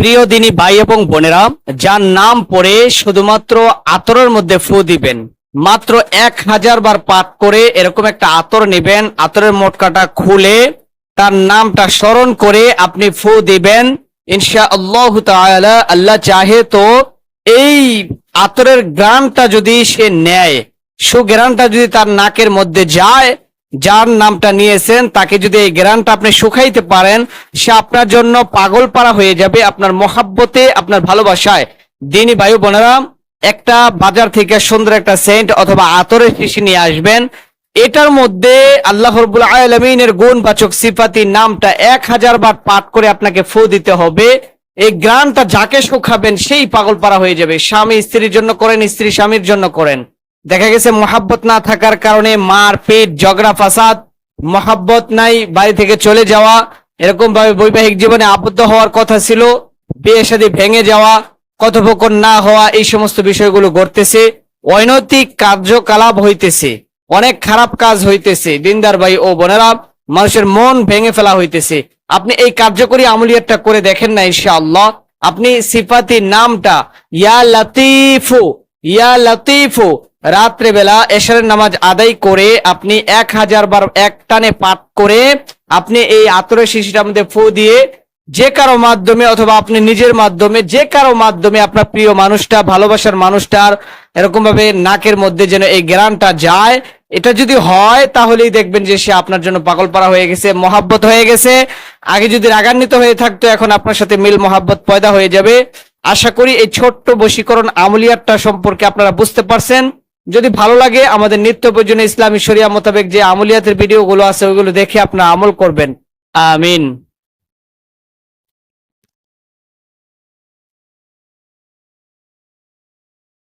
প্রিয় দিনী ভাই এবং বোনেরা, যার নাম পড়ে শুধুমাত্র আতরের মধ্যে ফু দিবেন, মাত্র এক হাজার বার পাঠ করে এরকম একটা আতর নেবেন, আতরের মোটকাটা খুলে তার নামটা স্মরণ করে আপনি ফু দিবেন ইনশা আল্লাহ আল্লাহ চাহে তো এই আতরের গ্রানটা যদি সে নেয় সুগ্রানটা যদি তার নাকের মধ্যে যায় যার নামটা নিয়েছেন, তাকে যদি এই গ্রানটা আপনি শুকাইতে পারেন, সে আপনার জন্য পাগল পারা হয়ে যাবে আপনার মহাব্বতে, আপনার ভালোবাসায়। দিনী বায়ু বোনেরা, একটা বাজার থেকে সুন্দর একটা সেন্ট অথবা আতরের শিশি নিয়ে আসবেন। এটার মধ্যে আল্লাহ রবুল আলমিনের গুণবাচক সিফাতি নামটা এক হাজার বার পাঠ করে আপনাকে ফু দিতে হবে। এই গ্রানটা যাকে শুকাবেন, সেই পাগল পারা হয়ে যাবে। স্বামী স্ত্রীর জন্য করেন, স্ত্রী স্বামীর জন্য করেন। দেখা গেছে মহাব্বত না থাকার কারণে মার পেট, ঝগড়া, ফাসাদ, মহাব্বত নাই, বাড়ি থেকে চলে যাওয়া এরকম ভাবে বৈবাহিক জীবনে আবদ্ধ হওয়ার কথা ছিল, বিয়ে শাদী ভেঙে যাওয়া, কথোপকথন না হওয়া, এই সমস্ত বিষয়গুলো ঘটতেছে, অনৈতিক কার্যকলাপ হইতেছে, অনেক খারাপ কাজ হইতেছে, দিনদার ভাই ও বোনেরা, মানুষের মন ভেঙে ফেলা হইতেছে। আপনি এই কার্যকরী আমলিয়াতটা করে দেখেন না ইনশাআল্লাহ। আপনি সিফাতি নামটা, ইয়া লতিফু ইয়া লতিফু রাত্রে বেলা এশারের নামাজ আদায় করে আপনি এক হাজার বার এক টানে পাঠ করে আপনি এই আতরের শিশিটার মধ্যে ফু দিয়ে যে কারও মাধ্যমে অথবা আপনি নিজের মাধ্যমে যে কারও মাধ্যমে আপনার প্রিয় মানুষটা, ভালোবাসার মানুষটার এরকম ভাবে নাকের মধ্যে যেন এই জ্ঞানটা যায়, এটা যদি হয় তাহলেই দেখবেন যে সে আপনার জন্য পাগল পারা হয়ে গেছে, মহাব্বত হয়ে গেছে। আগে যদি রাগান্বিত হয়ে থাকতো, এখন আপনার সাথে মিল মহাব্বত পয়দা হয়ে যাবে। আশা করি এই ছোট্ট বশীকরণ আমলিয়াতটা সম্পর্কে আপনারা বুঝতে পারছেন। যদি ভালো লাগে আমাদের নিত্য প্রয়োজনীয় ইসলামী শরিয়া মোতাবেক যে আমলিয়াতের ভিডিওগুলো আছে, ওইগুলো দেখে আপনার আমল করবেন। আমিন।